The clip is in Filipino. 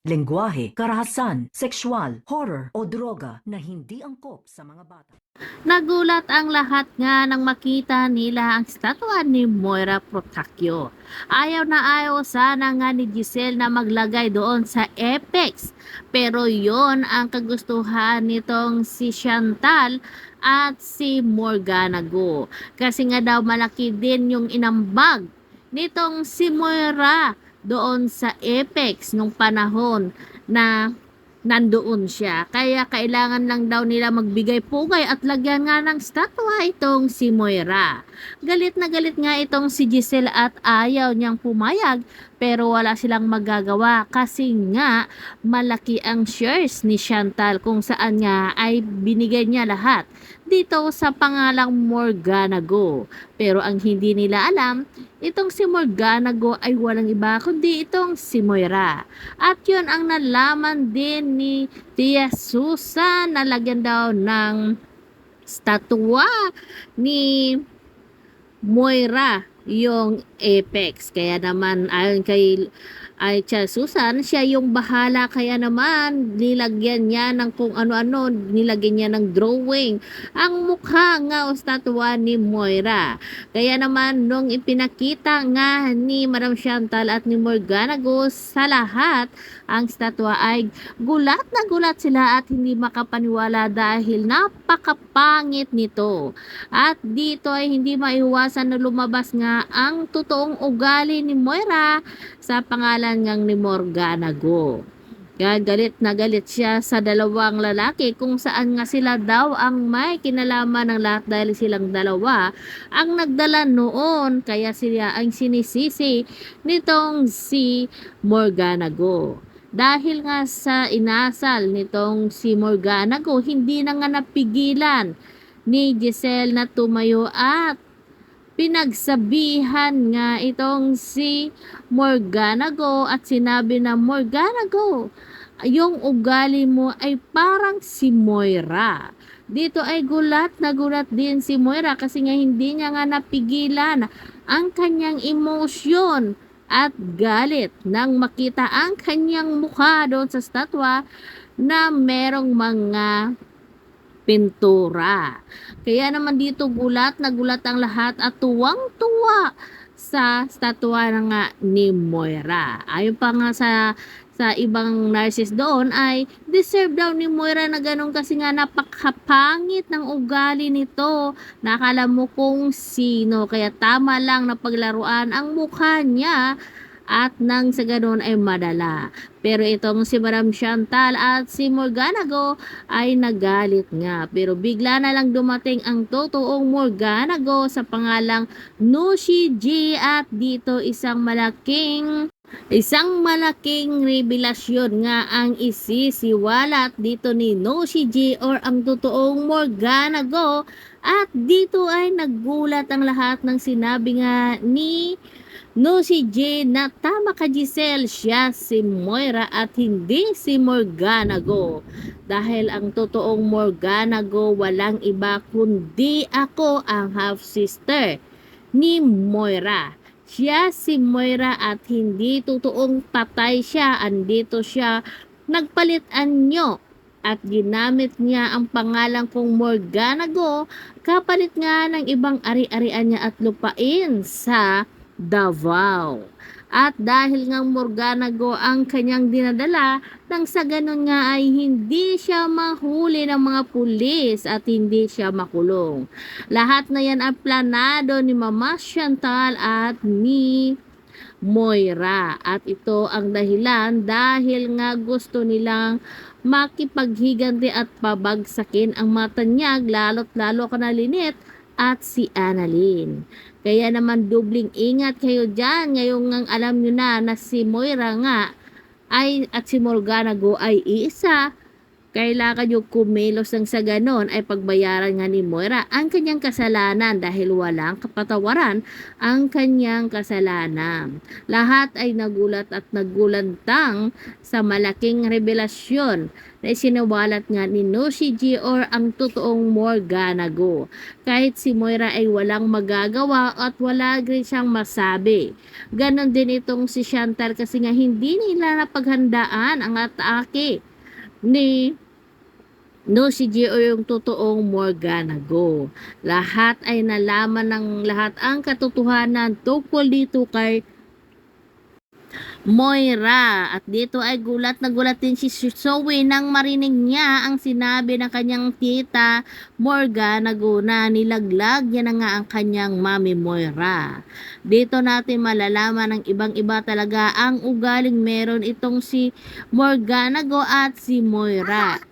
lengguwahe, karahasan, sexual, horror o droga na hindi angkop sa mga bata. Nagulat ang lahat nga nang makita nila ang statwa ni Moira Procacchio. Ayaw na ayaw sana nga ni Giselle na maglagay doon sa Apex. Pero yon ang kagustuhan nitong si Chantal at si Morgana Go. Kasi nga daw malaki din yung inambag nitong si Moira doon sa Apex nung panahon na nandoon siya. Kaya kailangan lang daw nila magbigay pugay at lagyan nga ng statwa itong si Moira. Galit na galit nga itong si Giselle at ayaw niyang pumayag pero wala silang magagawa kasi nga malaki ang shares ni Chantal kung saan nga ay binigay niya lahat dito sa pangalang Morgana Go. Pero ang hindi nila alam, itong si Morgana Go ay walang iba kundi itong si Moira. At yun ang nalaman din ni Tia Susan na lagyan daw ng statwa ni Moira yung Apex. Kaya naman ayon kay ay Tia Susan, siya yung bahala kaya naman nilagyan niya ng kung ano-ano, nilagyan niya ng drawing ang mukha nga o statwa ni Moira. Kaya naman nung ipinakita nga ni Madam Chantal at ni Morgana Go sa lahat, ang statwa ay gulat na gulat sila at hindi makapaniwala dahil napakapangit nito. At dito ay hindi maiwasan na lumabas nga ang totoong ugali ni Moira sa pangalan ngang ni Morgana Go. Kaya galit na galit siya sa dalawang lalaki kung saan nga sila daw ang may kinalaman ng lahat dahil silang dalawa ang nagdala noon kaya sila ang sinisisi nitong si Morgana Go. Dahil nga sa inasal nitong si Morgana Go, hindi na nga napigilan ni Giselle na tumayo at pinagsabihan nga itong si Morgana Go at sinabi na Morgana Go, yung ugali mo ay parang si Moira. Dito ay gulat na gulat din si Moira kasi nga hindi niya nga napigilan ang kanyang emosyon at galit nang makita ang kanyang mukha doon sa statwa na merong mga pintura. Kaya naman dito gulat na gulat ang lahat at tuwang-tuwa sa statwa nga ni Moira. Ayon pa nga sa sa ibang nurses doon ay deserve daw ni Moira na ganun kasi nga napakapangit ng ugali nito. Nakala mo kung sino kaya tama lang na paglaruan ang mukha niya at nang sa ganun ay madala. Pero itong si Madam Chantal at si Morgana Go ay nagalit nga. Pero bigla na lang dumating ang totoong Morgana Go sa pangalang Nushi G at dito isang malaking Isang malaking revelasyon nga ang isisiwalat dito ni Noshi G or ang totoong Morgana Go at dito ay naggulat ang lahat ng sinabi nga ni No si J na tama ka Giselle, siya si Moira at hindi si Morgana Go. Dahil ang totoong Morgana Go walang iba kundi ako ang half-sister ni Moira. Siya si Moira at hindi totoong patay siya. Andito siya, nagpalit anyo at ginamit niya ang pangalan kong Morgana Go kapalit nga ng ibang ari-arian niya at lupain sa Davao. At dahil nga Morgana Go ang kanyang dinadala, nang sa ganun nga ay hindi siya mahuli ng mga pulis at hindi siya makulong. Lahat na yan ang planado ni Mama Chantal at ni Moira. At ito ang dahilan dahil nga gusto nilang makipaghiganti at pabagsakin ang matanyag lalo't lalo ka na linit at si Annalyn. Kaya naman dubling ingat kayo dyan ngayong ang alam nyo na na si Moira nga ay at si Morgana Go ay isa kailangan yung kumilos ng sa ganon ay pagbayaran nga ni Moira ang kanyang kasalanan dahil walang kapatawaran ang kanyang kasalanan. Lahat ay nagulat at nagulantang sa malaking revelasyon na isinawalat nga ni Noshi G or ang totoong Morgana Go. Kahit si Moira ay walang magagawa at wala rin siyang masabi. Ganon din itong si Chantal kasi nga hindi nila napaghandaan ang atake ni No, si Gio yung totoong Morgana Go. Lahat ay nalaman ng lahat ang katotohanan tungkol dito kay Moira. At dito ay gulat na gulat din si Zoe nang marinig niya ang sinabi ng kanyang tita Morgana Go na nilaglag niya na nga ang kanyang mami Moira. Dito natin malalaman ng ibang iba talaga ang ugaling meron itong si Morgana Go at si Moira.